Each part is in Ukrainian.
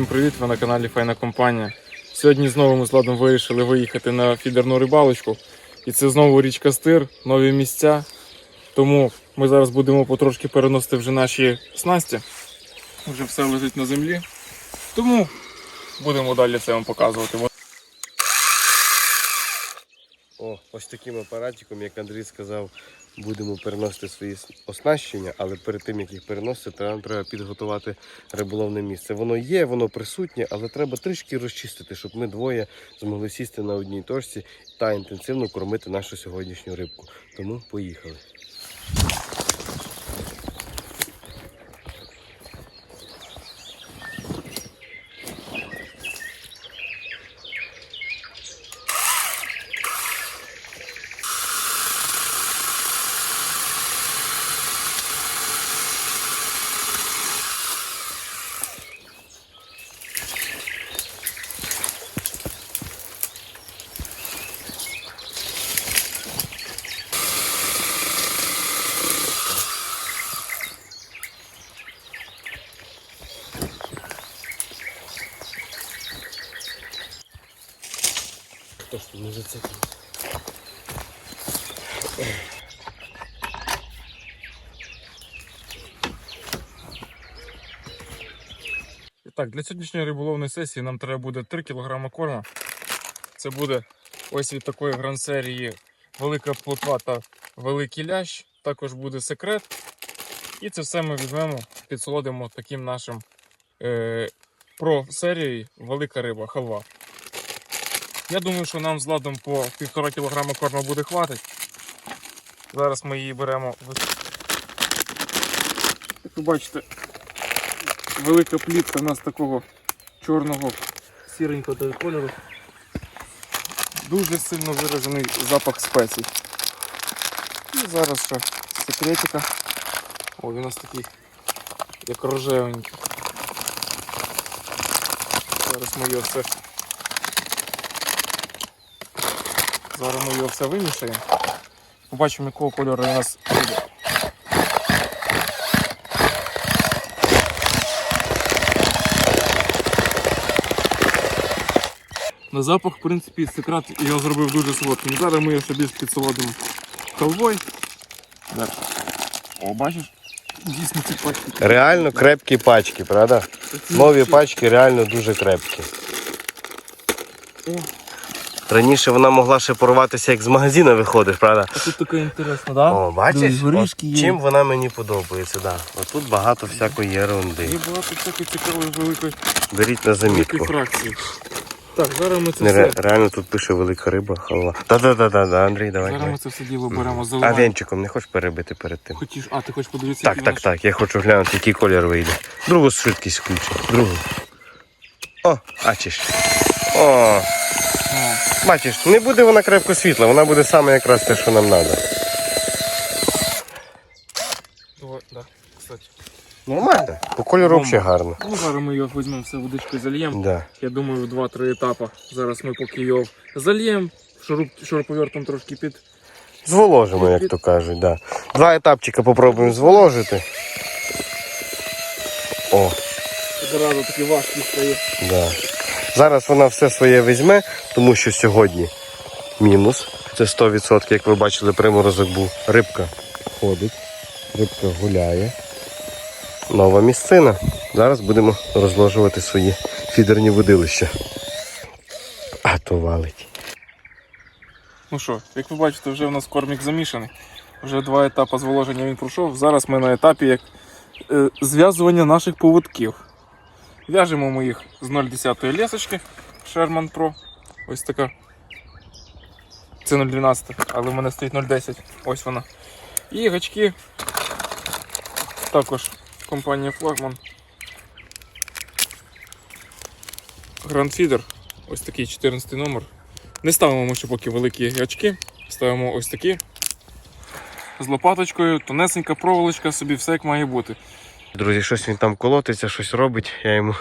всім привіт! Ви на каналі Файна Компанія. Сьогодні знову ми з Ладом вирішили виїхати на фідерну рибалочку. І це знову річка Стир, нові місця. Тому ми зараз будемо потрошки переносити вже наші снасті. Вже все лежить на землі. Тому будемо далі це вам показувати. О, ось таким апаратиком, як Андрій сказав, будемо переносити свої оснащення, але перед тим як їх переносити, нам треба підготувати риболовне місце. Воно є, воно присутнє, але треба трішки розчистити, щоб ми двоє змогли сісти на одній точці та інтенсивно кормити нашу сьогоднішню рибку. Тому поїхали. Так, для сьогоднішньої риболовної сесії нам треба буде 3 кг корма. Це буде ось від такої гран-серії велика плотва та великий лящ. Також буде секрет. І це все ми візьмемо, підсолодимо таким нашим е, про серії велика риба, халва. Я думаю, що нам з ладом по 1,5 кг корма буде хватить. Зараз ми її беремо. Як ви бачите, велика плітка в нас такого чорного сіренького кольору. Дуже сильно виражений запах спецій. І зараз ще секретика. О, він у нас такий, як рожевенький. Зараз ми його все. Зараз ми його все вимішаємо. Побачимо, якого кольору у нас буде. Запах, в принципі, секрет його зробив дуже солодким. Зараз ми його собі підсолодимо. Далі. О, бачиш? Дійсно ці пачки. Реально крепкі пачки, правда? Нові пачки реально дуже крепкі. О. Раніше вона могла ще порватися, як з магазину виходиш, правда? А тут таке інтересно, да? О, бачиш? От є. чим вона мені подобається, да. Отут багато всякої ерунди. Є багато всякої цікавої великої, Беріть на замітку. фракції. Так, зараз ми це Не, ре- все. реально тут пише велика риба, халва. Та-та-та, да, Андрій, давай. Зараз давай. ми це все діло беремо, А заливаємо. венчиком не хочеш перебити перед тим? Хотіш, а ти хочеш подивитися, Так, який так, наш- так. Я хочу глянути, який колір вийде. Другу швидкість включу. Другу. О, бачиш. О, О, бачиш, не буде вона крепко світла, вона буде саме якраз те, що нам треба. давай, да, кстати. Нормально. По кольору Бомба. взагалі гарно. Ну, зараз ми його візьмемо все водичкою зальємо. Да. Я думаю, в 2-3 етапи. Зараз ми поки його зальємо, шуруп, шуруповертом трошки під. Зволожимо, як то кажуть, да. Два етапчика попробуємо зволожити. О, Зразу такий важкий стає. да. Зараз вона все своє візьме, тому що сьогодні мінус. Це 100%, як ви бачили, приморозок був. Рибка ходить, рибка гуляє. Нова місцина. Зараз будемо розложувати свої фідерні водилища. А то валить. Ну що, як ви бачите, вже у нас кормік замішаний. Вже два етапи зволоження він пройшов. Зараз ми на етапі як е, зв'язування наших поводків. В'яжемо ми їх з 0,10 лісочки Sherman Pro. Ось така. Це 0,12, але в мене стоїть 0,10. Ось вона. І гачки. Також компанія. Grand Feeder. Ось такий 14 номер. Не ставимо ми ще поки великі гачки, ставимо ось такі. З лопаточкою, тонесенька проволочка, собі все як має бути. Друзі, щось він там колотиться, щось робить. Я йому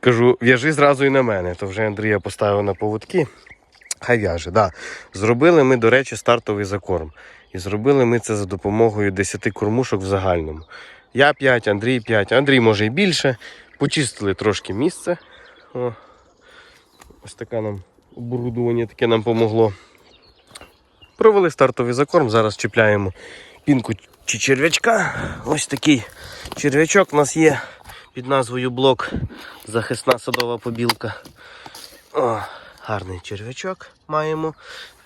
кажу, в'яжи зразу і на мене. То вже Андрія поставив на поводки. Хай в'яже, да. Зробили ми, до речі, стартовий закорм. І зробили ми це за допомогою 10 кормушок в загальному. Я 5, Андрій 5, Андрій може і більше. Почистили трошки місце. О, ось таке нам оборудовання таке нам помогло. Провели стартовий закорм, зараз чіпляємо пінку чи черв'ячка. Ось такий черв'ячок у нас є під назвою блок захисна садова побілка. О, гарний черв'ячок маємо.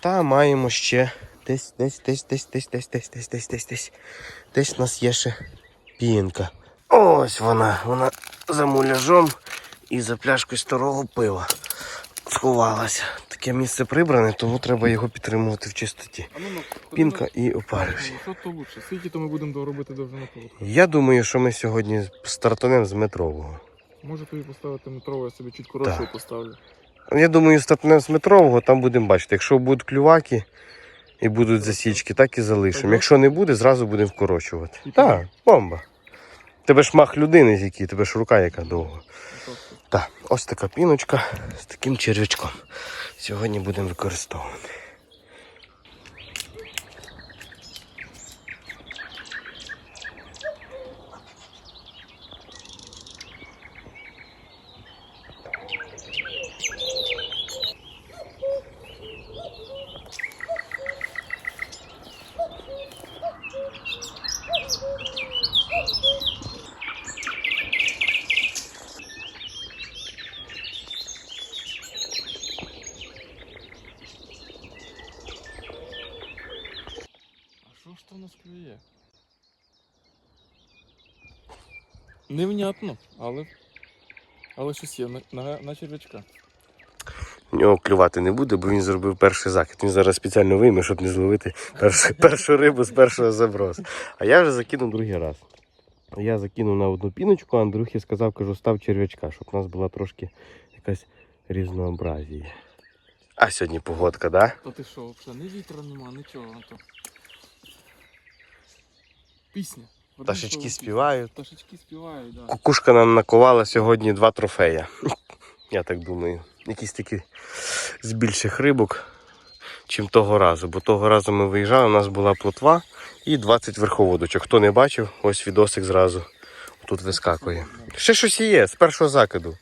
Та маємо ще десь, десь, десь, десь, десь, десь, десь, десь, десь, десь. Десь у нас є ще пінка. Ось вона, вона за муляжом і за пляшкою старого пива сховалася. Таке місце прибране, тому треба його підтримувати в чистоті. Ну, ну, Пінка і опаришся. Що лучше? Скільки то ми будемо робити довжину полотна? Я думаю, що ми сьогодні стартанемо з метрового. Може тобі поставити метрову, я собі чуть коротшу Так. поставлю. Я думаю, стартанемо з метрового, там будемо бачити. Якщо будуть клюваки і будуть засічки, так і залишимо. Якщо не буде, зразу будемо вкорочувати. Так, бомба. Тебе ж мах людини, з який, тебе ж рука яка довга. Так, ось така піночка з таким червячком. Сьогодні будемо використовувати. А що ж то у нас клює? Невнятно, але. Але щось є на, на, на черв'ячка. Нього клювати не буде, бо він зробив перший закид. Він зараз спеціально вийме, щоб не зловити першу, першу рибу з першого забросу. А я вже закинув другий раз. Я закинув на одну піночку, а Андрюхі сказав, кажу, став черв'ячка, щоб у нас була трошки якась різнообразія. А сьогодні погодка, да? Та ти що, взагалі, ні вітра нема, нічого. То... Пісня. Пташечки співають. Пташечки співають. Да. Кукушка нам накувала сьогодні два трофея. Я так думаю. Якісь такі з більших рибок, чим того разу. Бо того разу ми виїжджали, у нас була плотва і 20 верховодочок. Хто не бачив, ось відосик зразу тут вискакує. Ще щось є з першого закиду.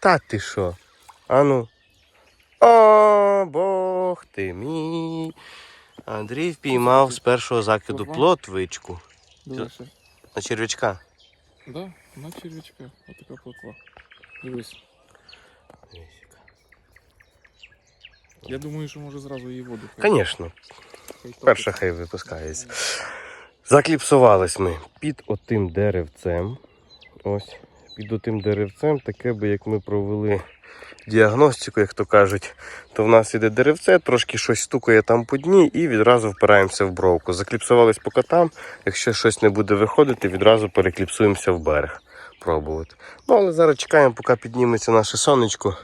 Та ти що? Ану. О, Бог ти мій. Андрій впіймав з першого закиду плотвичку. Дивись. На черв'ячка. Да, на черв'ячка. Отака плотва. Дивись. Я думаю, що може зразу її воду. Звісно, перша хай випускається. Закліпсувались ми під отим деревцем. Ось, під отим деревцем, таке би як ми провели діагностику, як то кажуть, то в нас іде деревце, трошки щось стукає там по дні і відразу впираємося в бровку. Закліпсувались по котам, якщо щось не буде виходити, відразу перекліпсуємося в берег. Пробувати. Ну, але зараз чекаємо, поки підніметься наше сонечко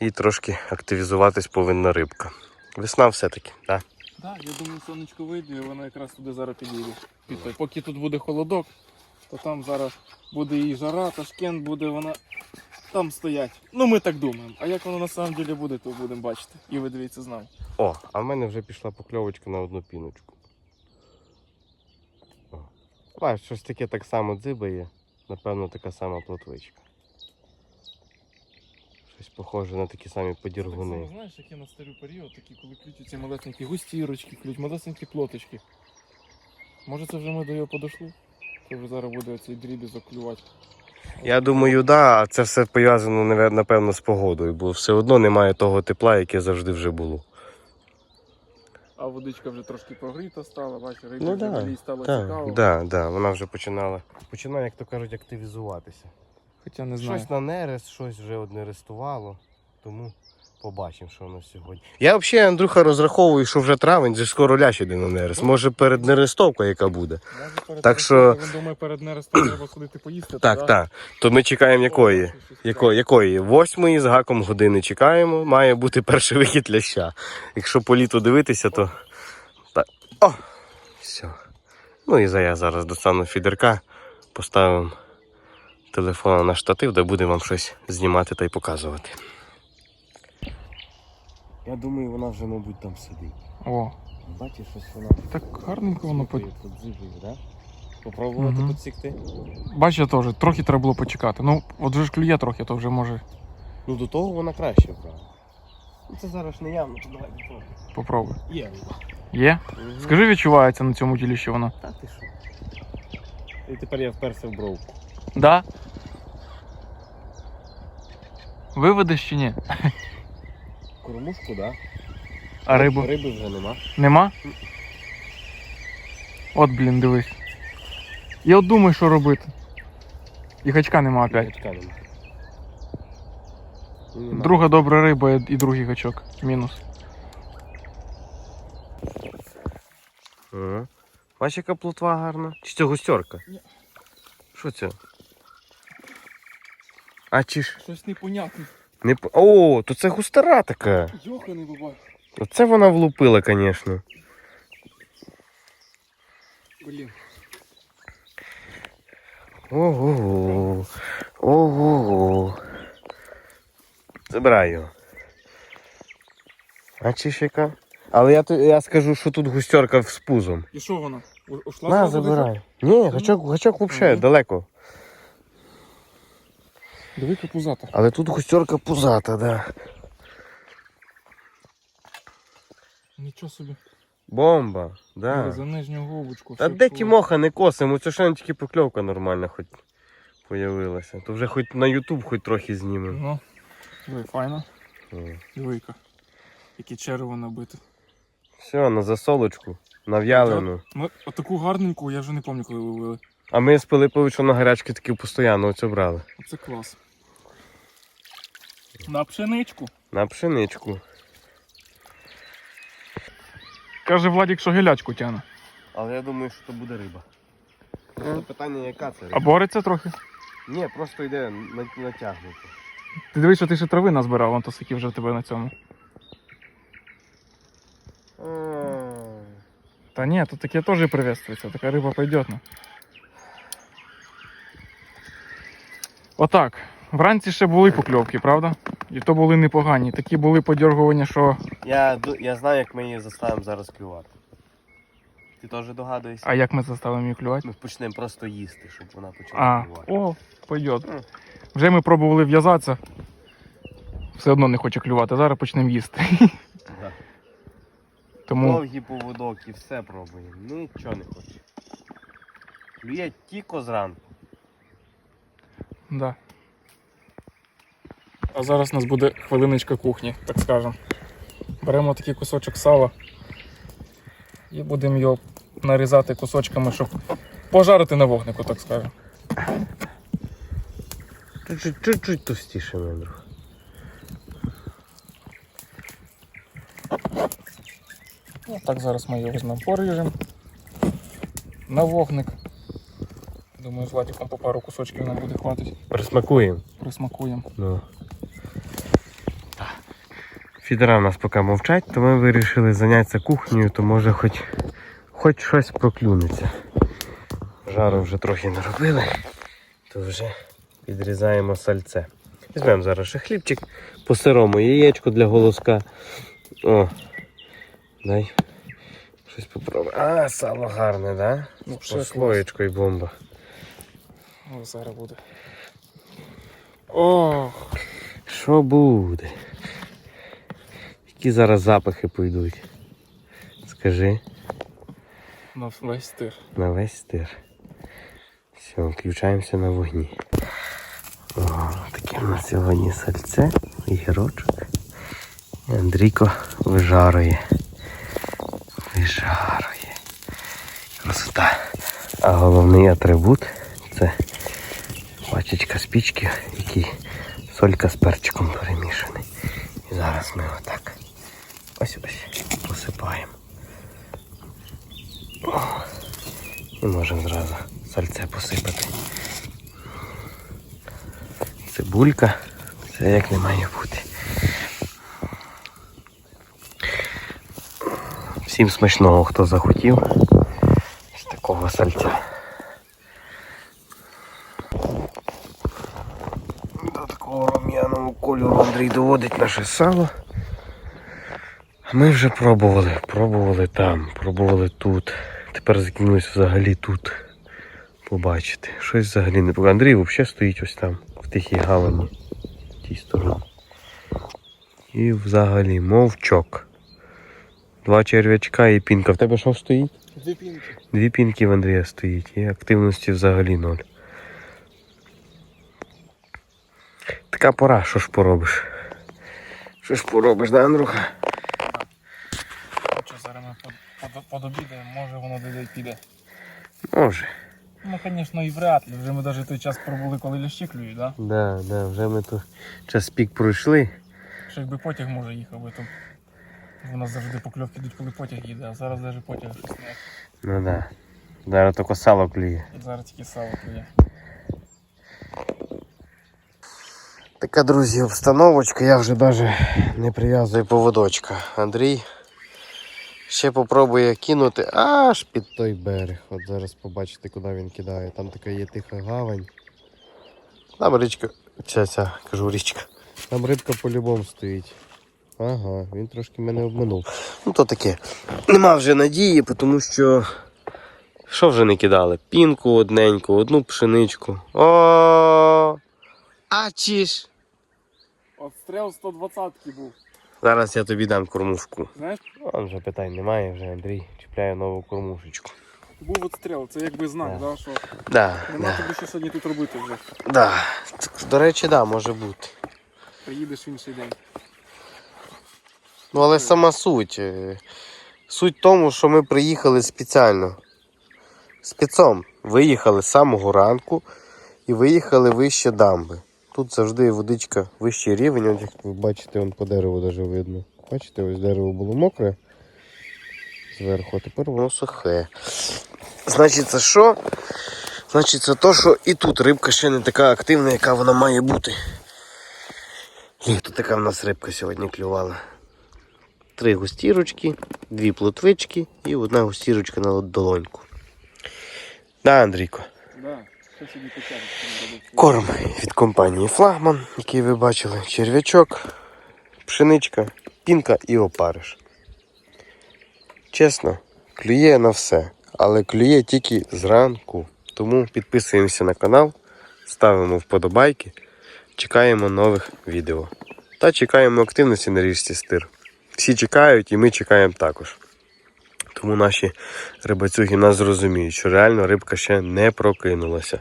і трошки активізуватись повинна рибка. Весна все-таки, так? Так, я думаю, сонечко вийде, і вона якраз туди зараз підійде. Під той. Поки тут буде холодок, то там зараз буде і жара, Ташкент буде вона там стоять. Ну ми так думаємо. А як воно на самом деле буде, то будемо бачити. І ви дивіться з нами. О, а в мене вже пішла покльовочка на одну піночку. О. Щось таке так само дзибає. Напевно, така сама плотвичка. Щось похоже на такі самі Так само, знаєш, як я на старий період, такі, коли ключуть ці малесенькі густірочки, ключ, малесенькі плоточки. Може це вже ми до його подошли? Це вже зараз буде цей дрібізок клювати. Я думаю, да, а це все пов'язано, напевно, з погодою, бо все одно немає того тепла, яке завжди вже було. А водичка вже трошки прогріта стала, бачиш, рибі Ну вже да, малій стало Так, цікаво. да, да, вона вже починала. Починає, як то кажуть, активізуватися. Хоча не знаю. Щось на нерест, щось вже одне рестувало. Тому побачимо, що воно сьогодні. Я взагалі, Андрюха, розраховую, що вже травень, же скоро лящ іде на нерест. Може перед нерестовкою, яка буде. Може, Так що- Він думає, перед нерестом треба ходити поїсти. Так, да? так. То ми чекаємо якої? Якої? якої? Восьмої з гаком години чекаємо. Має бути перший вихід ляща. Якщо по літу дивитися, то. Так. О! Все. Ну і за я зараз достану фідерка, поставимо телефон на штатив, де будемо вам щось знімати та й показувати. Я думаю, вона вже, мабуть, там сидить. О, Бачиш, щось вона так гарненько воно по. да? Попробувати Мгм. підсікти? Бачиш, я теж, трохи треба було почекати. Ну, от вже ж клює трохи, то вже може Ну до того вона краще брала. Ну це зараз не явно, то давай попробуй. попробуй. Є. Є? Скажи, відчувається на цьому тілі, що воно. Та ти що? І тепер я вперся в бровку. Да? Виведеш чи ні? Кормушку, да? А рибу? Риби вже нема. Нема? От, блін, дивись. Я от думаю, що робити. І гачка нема опять. Гачка нема. І нема. Друга добра риба і і другий гачок. Мінус. Ага. Бачиш, яка плотва гарна? Чи це густерка? Ні. Що це? А чи ж? Щось непонятне. Не... О, то це густера така. Йоха не буває. Оце вона влупила, звісно. Блін. Ого. Ого. Забирай його. А чи яка? Але я, я скажу, що тут густерка з пузом. І що вона? Ушла На, забирай. Ні, гачок, гачок взагалі далеко. Диви, яка пузата. Але тут густерка пузата, да. Нічого собі. Бомба, да. За нижню губочку. Та де. Тімоха не косимо, це ще тільки покльовка нормальна хоч появилася. То вже хоч на Ютуб хоч трохи знімемо. Ну, диви, файно. О. Диви, яка. Яке черево набите. Все, на засолочку, на в'ялену. Ми отаку гарненьку, я вже не пам'ятаю, коли ловили. А ми з Пилиповичем на гарячки таки постійно оце брали. Оце клас. На пшеничку. На пшеничку. Каже Владік, що гелячку тягне. Але я думаю, що то буде риба. Просто питання, яка це риба? А бореться трохи. Ні, просто йде на- натягнуто. Ти дивись, що ти ще трави назбирав, вон то скільки вже в тебе на цьому. Та ні, тут таке теж приветствується, така риба пойдет. Отак. Вранці ще були покльовки, правда? І то були непогані. Такі були подергування, що. Я, ду- я знаю, як ми її заставимо зараз клювати. Ти теж догадуєшся? А як ми заставимо її клювати? Ми почнемо просто їсти, щоб вона почала А, клювати. о, пойдет. Мгм. Вже ми пробували в'язатися. Все одно не хоче клювати. Зараз почнемо їсти. Да. Тому Довгий поводок і все пробуємо. Нічого не хоче. Клює тільки зранку. Да. А зараз у нас буде хвилиночка кухні, так скажемо. Беремо такий кусочок сала і будемо його нарізати кусочками, щоб пожарити на вогнику, так скажемо. Чуть-чуть, товстіше, мій друг. Ну, так зараз ми його візьмемо поріжемо на вогник. Думаю, з Владиком по пару кусочків нам буде хватить. Присмакуємо. Присмакуємо. Ну. Фідера у нас поки мовчать, то ми вирішили зайнятися кухнею, то може хоч, хоч щось проклюнеться. Жару вже трохи наробили, то вже підрізаємо сальце. Візьмемо зараз ще хлібчик, по сирому яєчко для голоска. О, дай щось попробуємо. А, сало гарне, да? Ну, клас. слоєчкою бомба. О, зараз буде. Ох, Що буде? Які зараз запахи пойдуть? Скажи на весь стир. на весь стир. Все, включаємося на вогні. О, таке в нас сьогодні сальце, гірочок. І Андрійко вижарує. Вижарує. Красота. А головний атрибут це пачечка спічки, в якій солька з перчиком перемішаний. І зараз ми отак ось ось посипаємо. І можемо зразу сальце посипати. Цибулька, це як не має бути. Всім смачного, хто захотів. З такого сальця. До такого рум'яного кольору Андрій доводить наше сало. Ми вже пробували, пробували там, пробували тут. Тепер закинулись взагалі тут. Побачити. Щось взагалі не показує. Андрій взагалі стоїть ось там, в тихій гавані. В тій стороні. І взагалі мовчок. Два черв'ячка і пінка. В тебе що стоїть? Дві пінки. Дві пінки в Андрія стоїть. І активності взагалі ноль. Така пора, що ж поробиш? Що ж поробиш, да, Андрюха? Що зараз ми под, под, подобідаємо, може воно де піде. Може. Ну, звісно, і вряд ли. Вже ми навіть той час пробули, коли лящі клюють, да? Да, да, вже ми тут час пік пройшли. Що якби потяг може їхав би, то у нас завжди покльовки йдуть, коли потяг їде, а зараз навіть потяг щось не. Ну да. Зараз тільки сало клює. Зараз тільки сало клює. Така, друзі, обстановочка, я вже навіть не прив'язую поводочка. Андрій ще попробує кинути аж під той берег. От зараз побачите, куди він кидає. Там така є тиха гавань. Там річка, ця, ця, кажу річка. Там рибка по-любому стоїть. Ага, він трошки мене обманув. Ну то таке. Нема вже надії, тому що. Що вже не кидали? Пінку одненьку, одну пшеничку. О! А чи ж? Отстрел 120 був. Зараз я тобі дам кормушку. Знаєш, Он вже питань немає, вже Андрій чіпляє нову кормушечку. був отстрел, це якби знак, Да. да, що Да, нема да, тобі що сьогодні тут робити вже. да. До речі, да, може бути. Приїдеш в інший день. Ну але сама суть. е, Суть в тому, що ми приїхали спеціально. Спецом. Виїхали з самого ранку і виїхали вище дамби. Тут завжди водичка вищий рівень, от як ви бачите, вон по дереву навіть видно. Бачите, ось дерево було мокре зверху, а тепер воно сухе. Значить, це що? Значить, це то, що і тут рибка ще не така активна, яка вона має бути. І тут така в нас рибка сьогодні клювала. Три густірочки, дві плотвички і одна густірочка на долоньку. Да, Андрійко. Да? Корм від компанії Флагман, який ви бачили, черв'ячок, пшеничка, пінка і опариш. Чесно, клює на все, але клює тільки зранку. Тому підписуємося на канал, ставимо вподобайки, чекаємо нових відео. Та чекаємо активності на річці стир. Всі чекають і ми чекаємо також. Тому наші рибацюги нас зрозуміють, що реально рибка ще не прокинулася.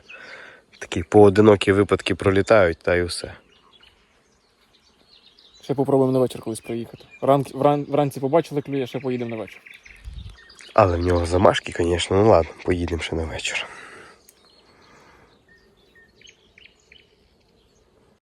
Такі поодинокі випадки пролітають, та й усе. Ще попробуємо на вечір колись проїхати. Ран... вран, вранці побачили клює, ще поїдемо на вечір. Але в нього замашки, звісно, ну ладно, поїдемо ще на вечір.